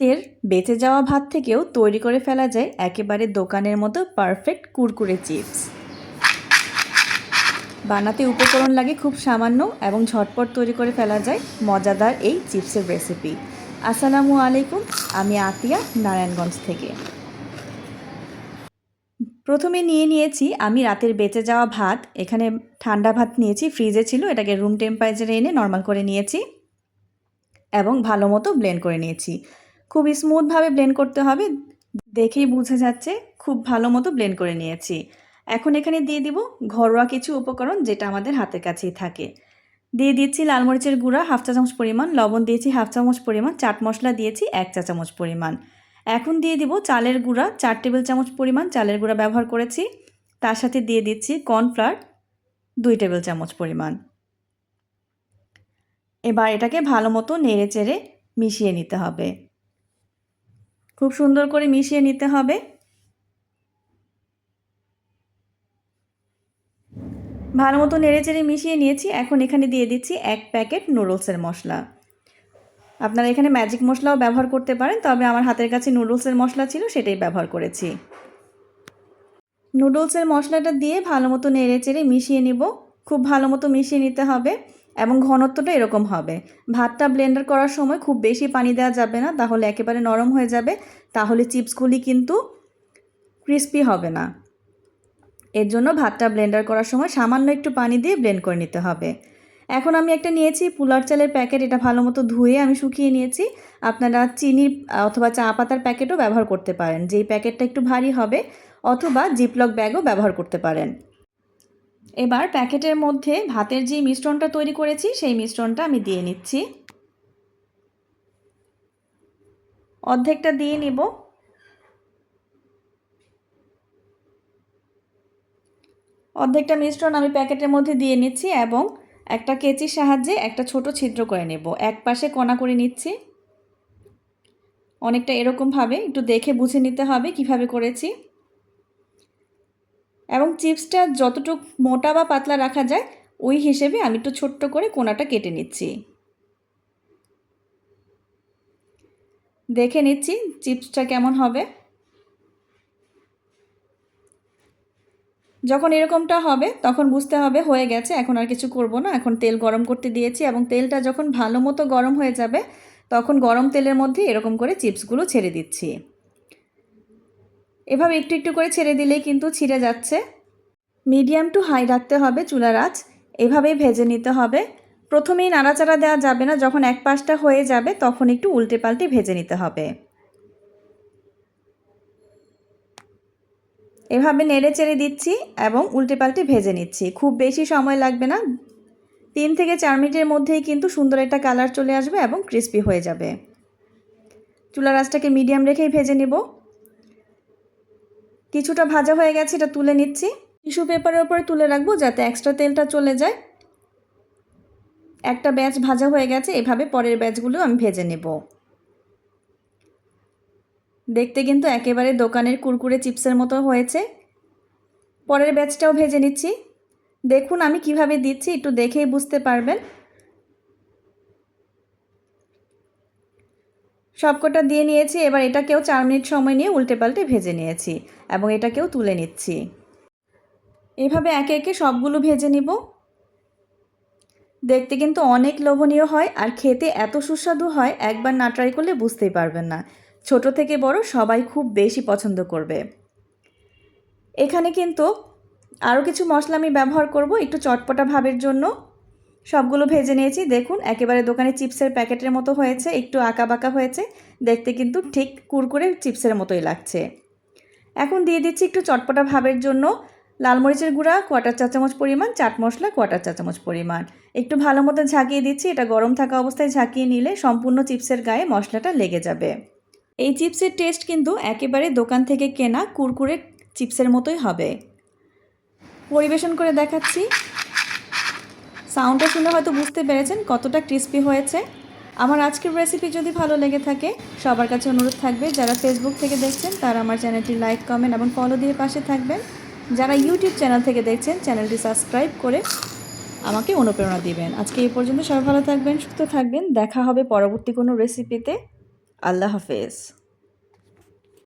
তের বেঁচে যাওয়া ভাত থেকেও তৈরি করে ফেলা যায় একেবারে দোকানের মতো পারফেক্ট কুরকুরে চিপস। বানাতে উপকরণ লাগে খুব সামান্য এবং ঝটপট তৈরি করে ফেলা যায় মজাদার এই চিপসের রেসিপি আসসালামু আলাইকুম, আমি আতিয়া, নারায়ণগঞ্জ থেকে। প্রথমে নিয়ে নিয়েছি আমি রাতের বেঁচে যাওয়া ভাত, এখানে ঠান্ডা ভাত নিয়েছি ফ্রিজে ছিল, এটাকে রুম টেম্পারেচারে এনে নর্মাল করে নিয়েছি এবং ভালো মতো ব্লেন্ড করে নিয়েছি। খুব স্মুথভাবে ব্লেন্ড করতে হবে। দেখেই বোঝা যাচ্ছে খুব ভালো মতো ব্লেন্ড করে নিয়েছি। এখন এখানে দিয়ে দিব ঘরোয়া কিছু উপকরণ যেটা আমাদের হাতের কাছেই থাকে। দিয়ে দিচ্ছি লাল মরিচের গুঁড়া, হাফ চা চামচ পরিমাণ, লবণ দিয়েছি হাফ চামচ পরিমাণ, চাট মশলা দিয়েছি এক চা চামচ পরিমাণ। এখন দিয়ে দিব চালের গুঁড়া, চার টেবিল চামচ পরিমাণ চালের গুঁড়া ব্যবহার করেছি। তার সাথে দিয়ে দিচ্ছি কর্নফ্লাওয়ার, দুই টেবিল চামচ পরিমাণ। এবার এটাকে ভালো মতো নেড়ে চেড়ে মিশিয়ে নিতে হবে। খুব সুন্দর করে মিশিয়ে নিতে হবে। ভালো মতো নেড়ে চেড়ে মিশিয়ে নিয়েছি। এখন এখানে দিয়ে দিচ্ছি এক প্যাকেট নুডলসের মশলা। আপনারা এখানে ম্যাজিক মশলাও ব্যবহার করতে পারেন, তবে আমার হাতের কাছে নুডলসের মশলা ছিল, সেটাই ব্যবহার করেছি। নুডলসের মশলাটা দিয়ে ভালো মতো নেড়ে চেড়ে মিশিয়ে নিব। খুব ভালো মতো মিশিয়ে নিতে হবে। এবং ঘনত্বটা এরকম হবে। ভাতটা ব্লেন্ডার করার সময় খুব বেশি পানি দেওয়া যাবে না, তাহলে একেবারে নরম হয়ে যাবে, তাহলে চিপসগুলি কিন্তু ক্রিস্পি হবে না। এর জন্য ভাতটা ব্লেন্ডার করার সময় সামান্য একটু পানি দিয়ে ব্লেন্ড করে নিতে হবে। এখন আমি একটা নিয়েছি পুলার চালের প্যাকেট, এটা ভালো মতো ধুয়ে আমি শুকিয়ে নিয়েছি। আপনারা চিনি অথবা চা পাতার প্যাকেটও ব্যবহার করতে পারেন, যেই প্যাকেটটা একটু ভারী হবে, অথবা জিপলক ব্যাগও ব্যবহার করতে পারেন। এবার প্যাকেটের মধ্যে ভাতের যে মিশ্রণটা তৈরি করেছি, সেই মিশ্রণটা আমি দিয়ে নিচ্ছি। অর্ধেকটা দিয়ে নিব। অর্ধেকটা মিশ্রণ আমি প্যাকেটের মধ্যে দিয়ে নিচ্ছি এবং একটা কেচির সাহায্যে একটা ছোট ছিদ্র করে নেব। এক পাশে কণা করে নিচ্ছি। অনেকটা এরকমভাবে একটু দেখে বুঝে নিতে হবে কীভাবে করেছি। এবং চিপসটা যতটুকু মোটা বা পাতলা রাখা যায়, ওই হিসেবে আমি একটু ছোট্ট করে কোনাটা কেটে নিচ্ছি। দেখে নিচ্ছি চিপসটা কেমন হবে। যখন এরকমটা হবে, তখন বুঝতে হবে হয়ে গেছে, এখন আর কিছু করব না। এখন তেল গরম করতে দিয়েছি এবং তেলটা যখন ভালো মতো গরম হয়ে যাবে, তখন গরম তেলের মধ্যে এরকম করে চিপসগুলো ছেড়ে দিচ্ছি। এভাবে একটু একটু করে ছেড়ে দিলেই কিন্তু ছিঁড়ে যাচ্ছে। মিডিয়াম টু হাই রাখতে হবে চুলার আঁচ। এভাবেই ভেজে নিতে হবে। প্রথমেই নাড়াচাড়া দেওয়া যাবে না, যখন এক পাশটা হয়ে যাবে তখন একটু উল্টে পাল্টে ভেজে নিতে হবে। এভাবে নেড়ে চেড়ে দিচ্ছি এবং উল্টে পাল্টে ভেজে নিচ্ছি। খুব বেশি সময় লাগবে না। তিন থেকে চার মিনিটের মধ্যেই কিন্তু সুন্দর একটা কালার চলে আসবে এবং ক্রিস্পি হয়ে যাবে। চুলা আঁচটাকে মিডিয়াম রেখেই ভেজে নিব। কিছুটা ভাজা হয়ে গেছে, এটা তুলে নিচ্ছি। টিস্যু পেপারের উপরে তুলে রাখব যাতে এক্সট্রা তেলটা চলে যায়। একটা ব্যাচ ভাজা হয়ে গেছে, এভাবে পরের ব্যাচগুলো আমি ভেজে নেব। দেখতে কিন্তু একেবারে দোকানের কুরকুরে চিপসের মতো হয়েছে। পরের ব্যাচটাও ভেজে নিচ্ছি। দেখুন আমি কীভাবে দিচ্ছি, একটু দেখেই বুঝতে পারবেন। সবকটা দিয়ে নিয়েছি, এবার এটাকেও চার মিনিট সময় নিয়ে উল্টে পাল্টে ভেজে নিয়েছি এবং এটাকেও তুলে নিচ্ছি। এভাবে একে একে সবগুলো ভেজে নিব। দেখতে কিন্তু অনেক লোভনীয় হয় আর খেতে এত সুস্বাদু হয়, একবার না ট্রাই করলে বুঝতেই পারবেন না। ছোট থেকে বড় সবাই খুব বেশি পছন্দ করবে। এখানে কিন্তু আরও কিছু মশলা আমি ব্যবহার করব, একটু চটপটা ভাবের জন্য। সবগুলো ভেজে নিয়েছি। দেখুন, একেবারে দোকানে চিপসের প্যাকেটের মতো হয়েছে, একটু আঁকা বাঁকা হয়েছে। দেখতে কিন্তু ঠিক কুরকুরে চিপসের মতোই লাগছে। এখন দিয়ে দিচ্ছি একটু চটপটা ভাবের জন্য। লাল মরিচের গুঁড়া, কোয়াটার চা চামচ পরিমাণ, চাট মশলা, কোয়াটার চা চামচ পরিমাণ। একটু ভালো মতো ঝাঁকিয়ে দিচ্ছি, এটা গরম থাকা অবস্থায় ঝাঁকিয়ে নিলে সম্পূর্ণ চিপসের গায়ে মশলাটা লেগে যাবে। এই চিপসের টেস্ট কিন্তু একেবারে দোকান থেকে কেনা কুরকুরে চিপসের মতোই হবে। পরিবেশন করে দেখাচ্ছি। সাউন্ডটা শুনে হয়তো বুঝতে পেরেছেন কতটা ক্রিস্পি হয়েছে। আমার আজকের রেসিপি যদি ভালো লেগে থাকে, সবার কাছে অনুরোধ থাকবে, যারা ফেসবুক থেকে দেখছেন, তারা আমার চ্যানেলটি লাইক কমেন্ট এবং ফলো দিয়ে পাশে থাকবেন। যারা ইউটিউব চ্যানেল থেকে দেখছেন, চ্যানেলটি সাবস্ক্রাইব করে আমাকে অনুপ্রেরণা দিবেন। আজকে এই পর্যন্ত সবাই ভালো থাকবেন, সুস্থ থাকবেন। দেখা হবে পরবর্তী কোনো রেসিপিতে আল্লাহ হাফেজ।